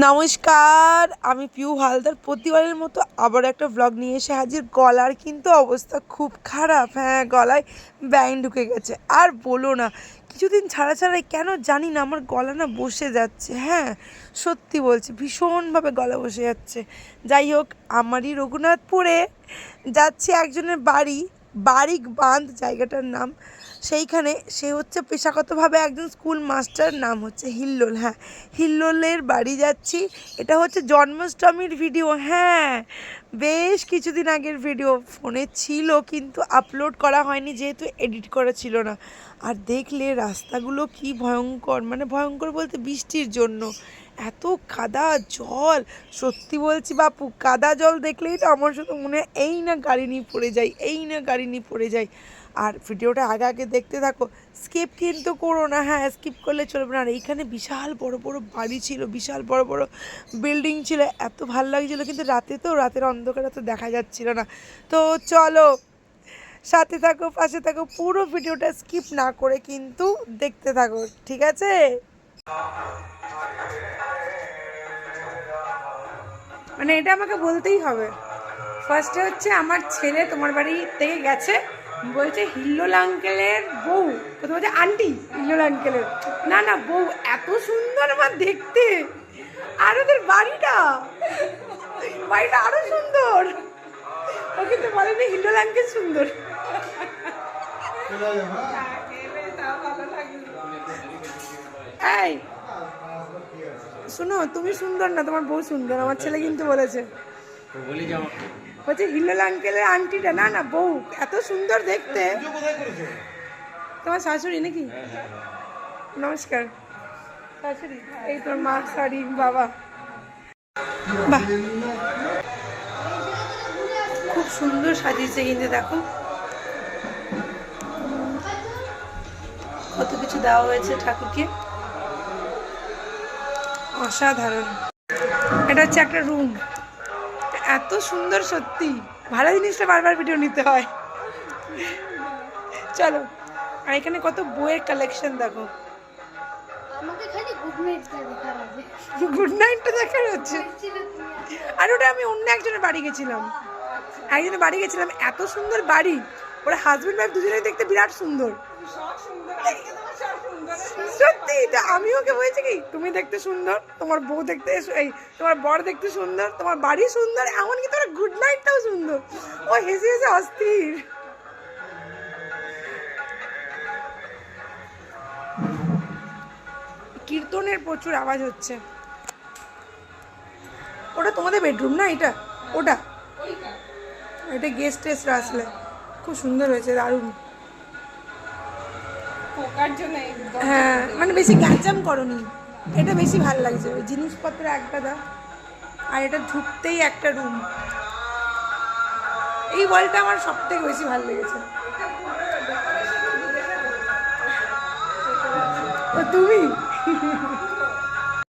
নমস্কার, আমি পিউ হালদার। প্রতিবারের মতো আবার একটা ব্লগ নিয়ে এসে হাজির। গলার কিন্তু অবস্থা খুব খারাপ। হ্যাঁ গলায় ব্যাং ঢুকে গেছে। আর বলো না, কিছুদিন ছাড়া ছাড়াই কেন জানি না আমার গলা না বসে যাচ্ছে। হ্যাঁ সত্যি বলছি, ভীষণভাবে গলা বসে যাচ্ছে। যাই হোক, আমারই রঘুনাথপুরে যাচ্ছি একজনের বাড়ি। বারিক বাঁধ, জায়গাটার নাম সেইখানে সে হচ্ছে পেশাগতভাবে একজন স্কুল মাস্টার নাম হচ্ছে হিল্লোল। হ্যাঁ হিল্লোলের বাড়ি যাচ্ছি। এটা হচ্ছে জন্মাষ্টমীর ভিডিও হ্যাঁ বেশ কিছুদিন আগের ভিডিও ফোনে ছিল কিন্তু আপলোড করা হয়নি, যেহেতু এডিট করা ছিল না। আর দেখলে রাস্তাগুলো কি ভয়ঙ্কর মানে ভয়ঙ্কর বলতে বৃষ্টির জন্য। এত কাদা জল। সত্যি বলছি বাপু, কাদা জল দেখলেই তো আমার শুধু মনে হয়, এই না গাড়ি নিয়ে পড়ে যাই, এই না গাড়ি নিয়ে পড়ে যাই। আর ভিডিওটা আগে আগে দেখতে থাকো। স্কিপ কিন্তু করো না। হ্যাঁ স্কিপ করলে চলবে না। আর এইখানে বিশাল বড় বড় বাড়ি ছিল, বিশাল বড় বড় বিল্ডিং ছিল। এত ভালো লাগছিল, কিন্তু রাতে তো, রাতের অন্ধকারে তো দেখা যাচ্ছিল না। তো চলো, সাথে থাকো, পাশে থাকো, পুরো ভিডিওটা স্কিপ না করে কিন্তু দেখতে থাকো, ঠিক আছে? মানে এটা আমাকে বলতেই হবে। ফার্স্টে হচ্ছে, আমার ছেলে তোমার বাড়ি থেকে গেছে। বলছে? হিল্লোল আঙ্কেলের বউ। কোথাও বলছে, আন্টি, হিল্লোল আঙ্কেলের। না না, বউ এত সুন্দর আমার দেখতে। আর ওদের বাড়িটা বাড়িটা আরও সুন্দর। ও কিন্তু বলেনি হিল্লোল আঙ্কেল সুন্দর। এই, শুনো, তুমি সুন্দর না, তোমার বউ সুন্দর, আমার ছেলে কিন্তু বলেছে। বলি বলছে হিল্লোল আঙ্কেলের আন্টিটা না না বউ এত সুন্দর দেখতে। তোমার শাশুড়ি নাকি? নমস্কার। শাশুড়ি এই তোর মা শাড়ি বাবা। বাহ। খুব সুন্দর সাজিয়েছে কিন্তু দেখো। কত কিছু দেওয়া হয়েছে ঠাকুরকে। অসাধারণ। এটা হচ্ছে একটা রুম। এত সুন্দর সত্যি। ভালো জিনিসটা বারবার ভিডিও নিতে হয়। চলো আর এখানে কত বইয়ের কালেকশন দেখো। গুড নাইটটা দেখার যাচ্ছে আর ওটা আমি অন্য একজনের বাড়ি গেছিলাম। একজনের বাড়ি গেছিলাম এত সুন্দর বাড়ি। ওরা হাজবেন্ড ওয়াইফ দুজনেই দেখতে বিরাট সুন্দর। সত্যি আমি ওকে বলছি কি, তুমি দেখতে সুন্দর, তোমার বউ দেখতে এই, তোমার বর দেখতে সুন্দর, তোমার বাড়ি সুন্দর, এমনকি তোমার গুড নাইটটাও সুন্দর। ও হেসে হেসে অস্থির। কীর্তনের প্রচুর আওয়াজ হচ্ছে। ওটা তোমাদের বেডরুম না এটা? ওটা? এটা গেস্ট টেস্ট আসলে। খুব সুন্দর হয়েছে, দারুণ। হ্যাঁ মানে বেশি গ্যাঞ্জাম করনি। এটা বেশি ভালো লাগছে। ওই জিনিসপত্র একটা দাও। আর এটা ঢুকতেই একটা রুম এই ওয়ালটা আমার সব থেকে বেশি ভালো লেগেছে। তুমি?